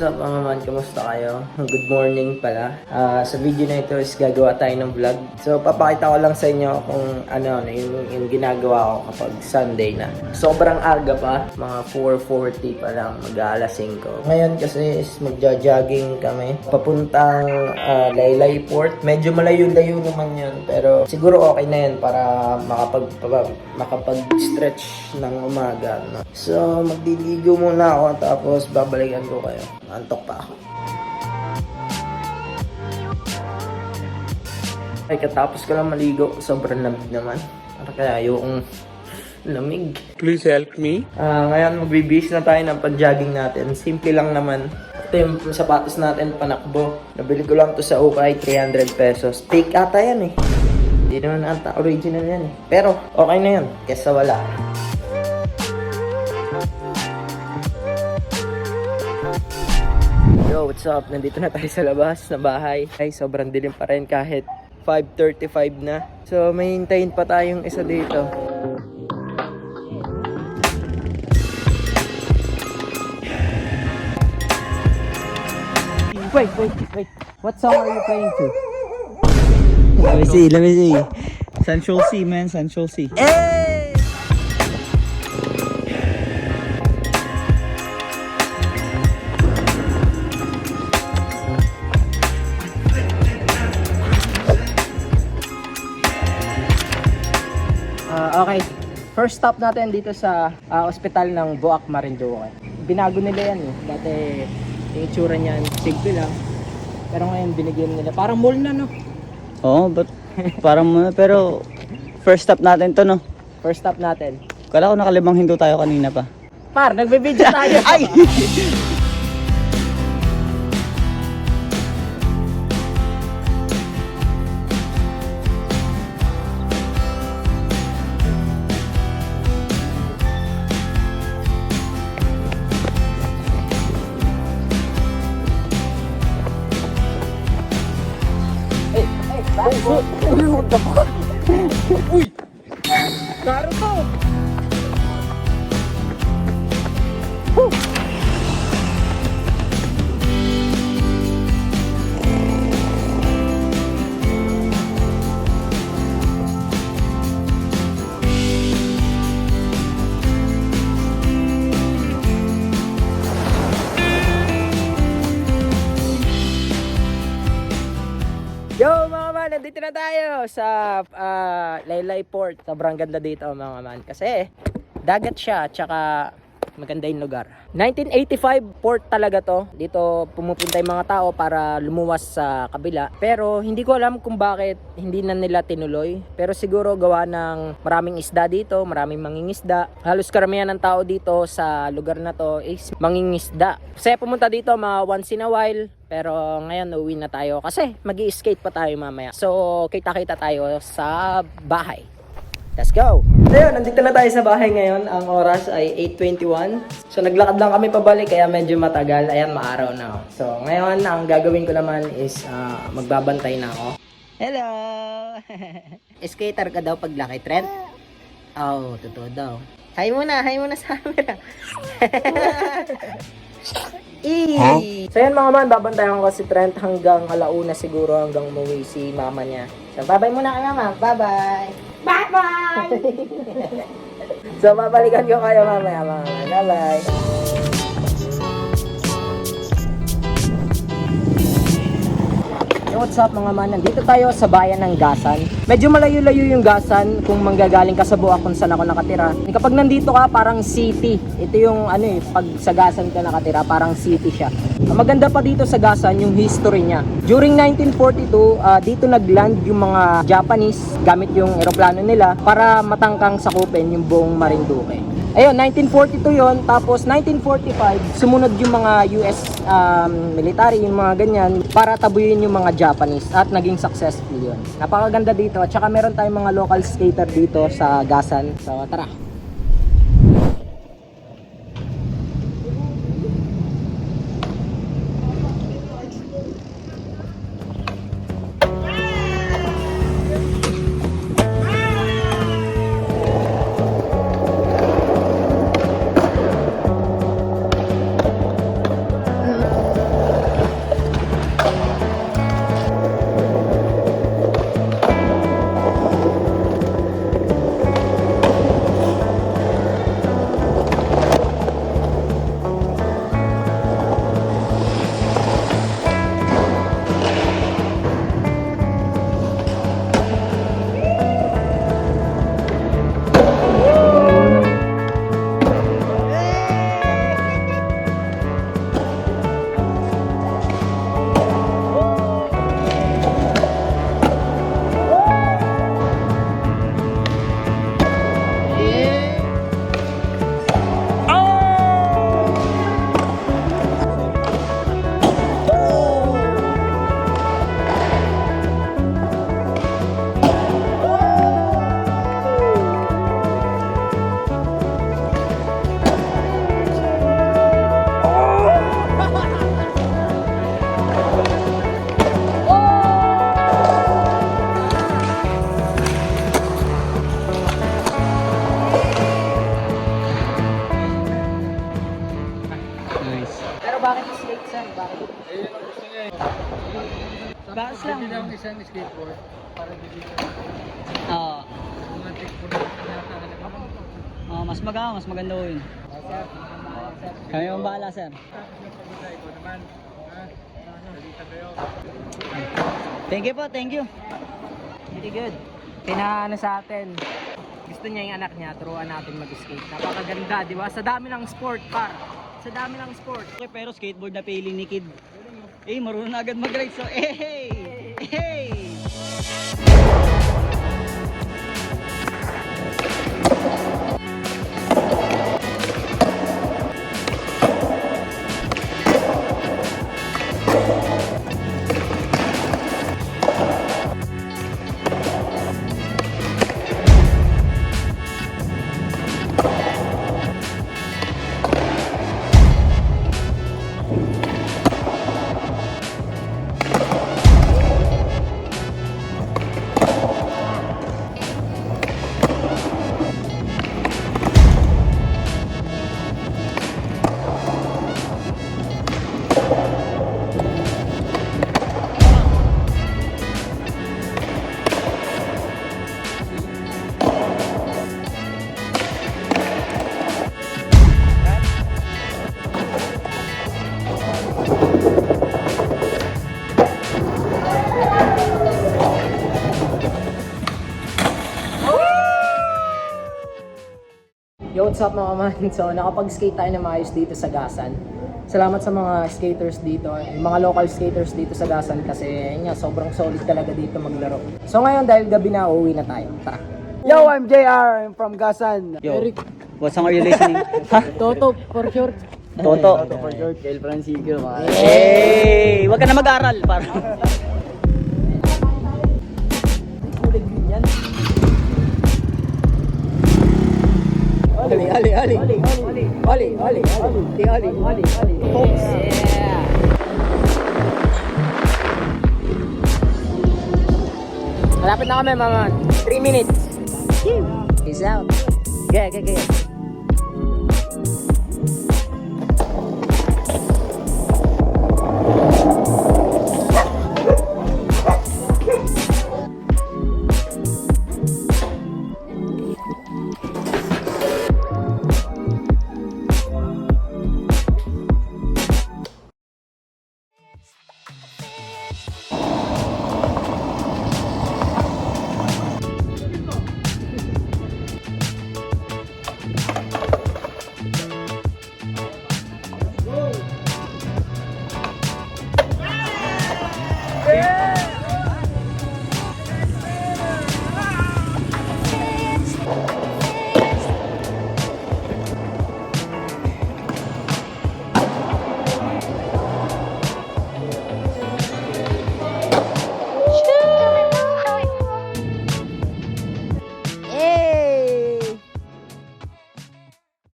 what's up mga man? Kamusta kayo? Good morning pala. Ah, sa video na ito is gagawa tayo ng vlog. So, papakita ko lang sa inyo kung ano, ano yung, yung ginagawa ko kapag Sunday na. Sobrang aga pa, mga 4.40 pa lang, mag-aalas 5. Ngayon kasi is magja-jogging kami. Papuntang ah, Laylay Port. Medyo malayo-layo naman yun, pero siguro okay na yun para makapag, pa- makapag-stretch ng umaga. No? So, magdiligo muna ako tapos babalikan ko kayo. Antok pa ako. Ay, katapos ko lang maligo, sobrang lamig naman. Ano kaya yung lamig? Please help me. Ah, ngayon, magbibis na tayo ng pag-jogging natin. Simple lang naman. Ito yung sapatos natin, panakbo. Nabili ko lang to sa Ukay, 300 pesos. Fake ata yan eh. Hindi naman ata original yan eh. Pero, okay na yan. Kesa wala. What's up? Nandito na tayo sa labas na bahay. Ay, sobrang dilim pa rin kahit 5.35 na. So, may hintayin pa tayong isa dito. Wait, wait, wait. What song are you playing to? Let me see, let me see. Central C, man, Central C. Hey! First stop natin dito sa ah, ospital ng Buak Marinduque. Binago nila yan eh. Dati yung itsura niyan, simple lang. Pero ngayon binigyan nila. Parang mall na no? Oo, but parang muna, pero first stop natin to, no? First stop natin. Kala ko nakalimang hinto tayo kanina pa. Par, nagbe-video tayo. Ay! Karo to! Na tayo sa ah, Laylay Port. Sobrang ganda dito mga man. Kasi dagat siya, tsaka maganda yung lugar. 1985 port talaga to. Dito pumupunta yung mga tao para lumuwas sa kabila. Pero hindi ko alam kung bakit hindi na nila tinuloy. Pero siguro gawa ng maraming isda dito, maraming mangingisda. Halos karamihan ng tao dito sa lugar na to is mangingisda. Kasi pumunta dito mga once in a while. Pero ngayon uwi na tayo kasi mag skate pa tayo mamaya. So kita-kita tayo sa bahay. Let's go! So yun, nandito na tayo sa bahay ngayon. Ang oras ay 8.21. So naglakad lang kami pabalik kaya medyo matagal. Ayan, maaraw na. oh. So ngayon, ang gagawin ko naman is ah, magbabantay na ako. Hello! Skater ka daw pag laki, Trent? Oo, oh, totoo daw. Hi muna, hi muna sa camera. Eee! So yun mga man, babantayan ko si Trent hanggang alauna siguro hanggang umuwi si mama niya. So bye-bye muna kay mama. Bye-bye! Bye-bye! so babalikan ko kayo mamaya mga man. What's up mga man? Nandito tayo sa bayan ng Gasan. Medyo malayo-layo yung Gasan kung manggagaling ka sa Buak kung saan ako nakatira. Eh, Kapag nandito ka, parang city. Ito yung ano eh, pag sa Gasan ka nakatira, parang city siya. Ang maganda pa dito sa Gasan, yung history niya. During 1942, ah, dito nagland yung mga Japanese gamit yung eroplano nila para matangkang sakupin yung buong Marinduque. Ayun, 1942 yon Tapos 1945, sumunod yung mga US um, military, yung mga ganyan, para tabuyin yung mga Japanese at naging successful yun. Napakaganda dito at saka meron tayong mga local skater dito sa Gasan. So tara! Isang skateboard para bigyan Oo. mga take for na Oh, mas maganda, mas maganda yun. Kami ang bahala, sir. Naman. Ha? Salita kayo. Thank you po, thank you. Pretty good. Pinaano sa atin. Gusto niya yung anak niya, turuan natin mag-skate. Napakaganda, di ba? Sa dami ng sport, par. Sa dami ng sport. Okay, pero skateboard na piling ni Kid. Eh, marunong na agad mag-ride. So, eh, hey! Hey! Yo, what's up mga man? So, nakapag-skate tayo na maayos dito sa Gasan. Salamat sa mga skaters dito, yung mga local skaters dito sa Gasan kasi yun nga, sobrang solid talaga dito maglaro. So ngayon dahil gabi na, uuwi na tayo. Tara. Yo, I'm JR. I'm from Gasan. Yo, what song are you listening? ha? Toto, for short. Toto. for short, Kyle Francisco. Mga Hey! Huwag ka na mag-aral. Para. Oli. Oli, oli. Oli, oli, oli. Folks. Yeah. Malapit na kami, mga man. 3 minutes. Peace out. Okay, okay, okay.